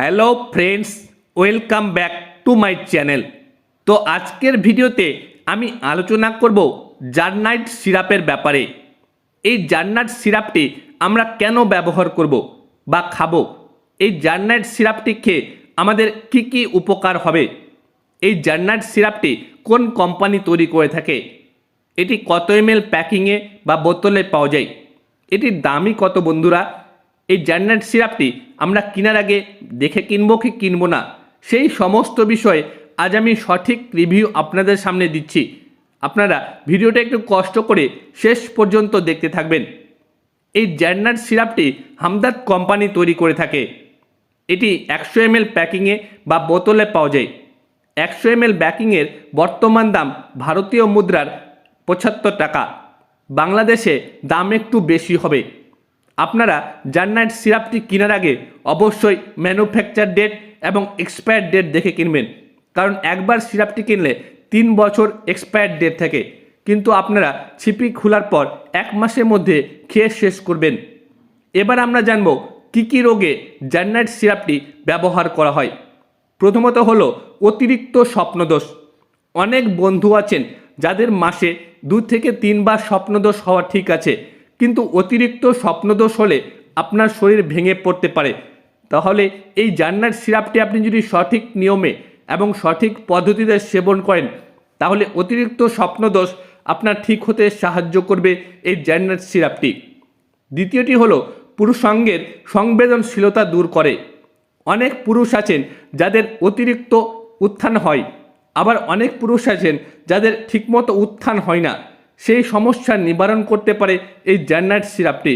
Hello friends, welcome back to my channel. তো আজকের ভিডিওতে আমি আলোচনা করব জার্নাইট সিরাপের ব্যাপারে। এই জার্নাইট সিরাপটি আমরা কেন ব্যবহার করব বা খাব? এই জার্নাইট সিরাপটি খেয়ে আমাদের কি কি উপকার হবে? এই জার্নাইট সিরাপটি কোন কোম্পানি তৈরি করে থাকে? এটি কত এম এল প্যাকিংয়ে বা বোতলে পাওয়া যায়? এটির দামই কত বন্ধুরা? এই জার্নাইট সিরাপটি আমরা কেনার আগে দেখে কিনবো কি কিনবো না? সেই সমস্ত বিষয়ে আজ আমি সঠিক রিভিউ আপনাদের সামনে দিচ্ছি। আপনারা ভিডিওটা একটু কষ্ট করে শেষ পর্যন্ত দেখতে থাকবেন। এই জার্নাইট সিরাপটি হামদাদ কোম্পানি তৈরি করে থাকে। এটি একশো এম প্যাকিংয়ে বা বোতলে পাওয়া যায়। একশো এম এল ব্যাকিংয়ের বর্তমান দাম ভারতীয় মুদ্রার পঁচাত্তর টাকা। বাংলাদেশে দাম একটু বেশি হবে। আপনারা জার্নাইট সিরাপটি কেনার আগে অবশ্যই ম্যানুফ্যাকচার ডেট এবং এক্সপায়ার ডেট দেখে কিনবেন। কারণ একবার সিরাপটি কিনলে তিন বছর এক্সপায়ার ডেট থাকে। কিন্তু আপনারা ছিপি খোলার পর এক মাসের মধ্যে খেয়ে শেষ করবেন। এবার আমরা জানব কী কী রোগে জার্নাইট সিরাপটি ব্যবহার করা হয়। প্রথমত হলো অতিরিক্ত স্বপ্নদোষ। অনেক বন্ধু আছেন যাদের মাসে দু থেকে তিনবার স্বপ্নদোষ হওয়া ঠিক আছে। কিন্তু অতিরিক্ত স্বপ্নদোষ হলে আপনার শরীর ভেঙে পড়তে পারে। তাহলে এই জান্নার সিরাপটি আপনি যদি সঠিক নিয়মে এবং সঠিক পদ্ধতিতে সেবন করেন, তাহলে অতিরিক্ত স্বপ্নদোষ আপনার ঠিক হতে সাহায্য করবে এই জান্নার সিরাপটি। দ্বিতীয়টি হলো, পুরুষাঙ্গের সংবেদনশীলতা দূর করে। অনেক পুরুষ আছেন যাদের অতিরিক্ত উত্থান হয়, আবার অনেক পুরুষ আছেন যাদের ঠিকমতো উত্থান হয় না। সেই সমস্যার নিবারণ করতে পারে এই জান্নাট সিরাপটি।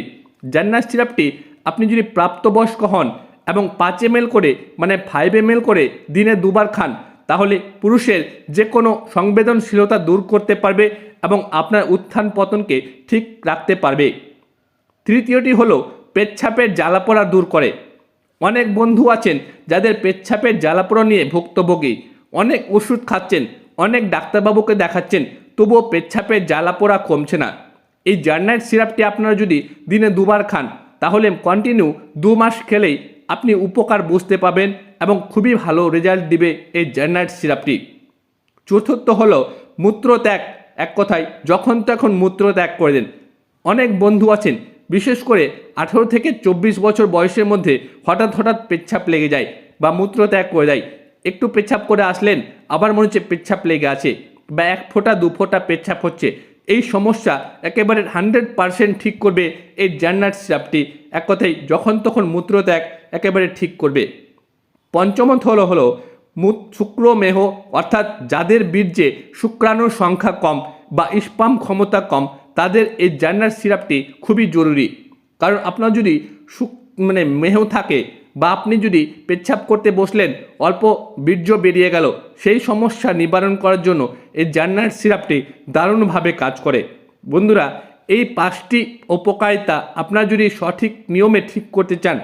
জান্নাট সিরাপটি আপনি যদি প্রাপ্তবয়স্ক হন এবং পাঁচ এম করে মানে ফাইভ এম করে দিনে দুবার খান, তাহলে পুরুষের যে কোনো সংবেদনশীলতা দূর করতে পারবে এবং আপনার উত্থান পতনকে ঠিক রাখতে পারবে। তৃতীয়টি হলো পেচ্ছাপের জ্বালাপোড়া দূর করে। অনেক বন্ধু আছেন যাদের পেচ্ছাপের জ্বালাপোড়া নিয়ে ভুক্তভোগী। অনেক ওষুধ খাচ্ছেন, অনেক ডাক্তারবাবুকে দেখাচ্ছেন তবুও পেচ্ছাপের জ্বালাপোড়া কমছে না। এই জার্নাইট সিরাপটি আপনারা যদি দিনে দুবার খান, তাহলে কন্টিনিউ দু মাস খেলেই আপনি উপকার বুঝতে পাবেন এবং খুবই ভালো রেজাল্ট দিবে এই জার্নাইট সিরাপটি। চতুর্থ হলো মূত্রত্যাগ। এক কথায়, যখন তখন মূত্র ত্যাগ করে দেন। অনেক বন্ধু আছেন, বিশেষ করে আঠেরো থেকে চব্বিশ বছর বয়সের মধ্যে হঠাৎ হঠাৎ পেচ্ছাপ লেগে যায় বা মূত্র ত্যাগ করে দেয়। একটু পেচ্ছাপ করে আসলেন, আবার মনে হচ্ছে পেচ্ছাপ লেগে আছে। বা এক ফোঁটা, দু ফোঁটা পেচ্ছাপ হচ্ছে। এই সমস্যা একেবারে হান্ড্রেড পারসেন্ট ঠিক করবে এই জান্নাট সিরাপটি এক কথায়, যখন তখন মূত্রত্যাগ একেবারে ঠিক করবে। পঞ্চমত হলো হলো মূত শুক্রমেহ অর্থাৎ যাদের বীর্যে শুক্রাণুর সংখ্যা কম বা ইস্পাম ক্ষমতা কম, তাদের এই জার্নার সিরাপটি খুবই জরুরি। কারণ আপনার যদি মানে মেহ থাকে বা আপনি যদি পেচ্ছাপ করতে বসলেন, অল্প বীর্য বেরিয়ে গেল, সেই সমস্যা নিবারণ করার জন্য এই জার্নার সিরাপটি দারুণভাবে কাজ করে। বন্ধুরা, এই পাঁচটি উপকারিতা আপনারা যদি সঠিক নিয়মে ঠিক করতে চান,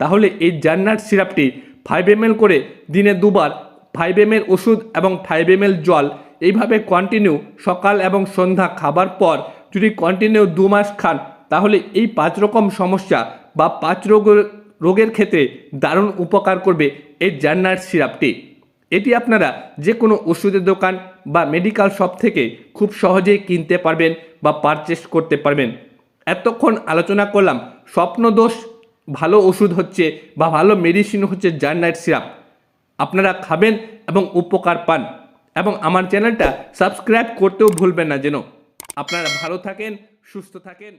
তাহলে এই জার্নার সিরাপটি ফাইভ এম করে দিনে দুবার ফাইভ এম ওষুধ এবং ফাইভ এম জল, এইভাবে কন্টিনিউ সকাল এবং সন্ধ্যা খাবার পর যদি কন্টিনিউ দু মাস খান, তাহলে এই পাঁচ রকম সমস্যা বা পাঁচ রোগের রোগের ক্ষেত্রে দারুণ উপকার করবে এই জার্নার সিরাপটি। এটি আপনারা যে কোনো ওষুধের দোকান বা মেডিকেল শপ থেকে খুব সহজেই কিনতে পারবেন বা পারচেস করতে পারবেন। এতক্ষণ আলোচনা করলাম স্বপ্নদোষ, ভালো ওষুধ হচ্ছে বা ভালো মেডিসিন হচ্ছে জার্নাইট সিরাপ। আপনারা খাবেন এবং উপকার পান এবং আমার চ্যানেলটা সাবস্ক্রাইব করতেও ভুলবেন না যেন। আপনারা ভালো থাকেন, সুস্থ থাকেন।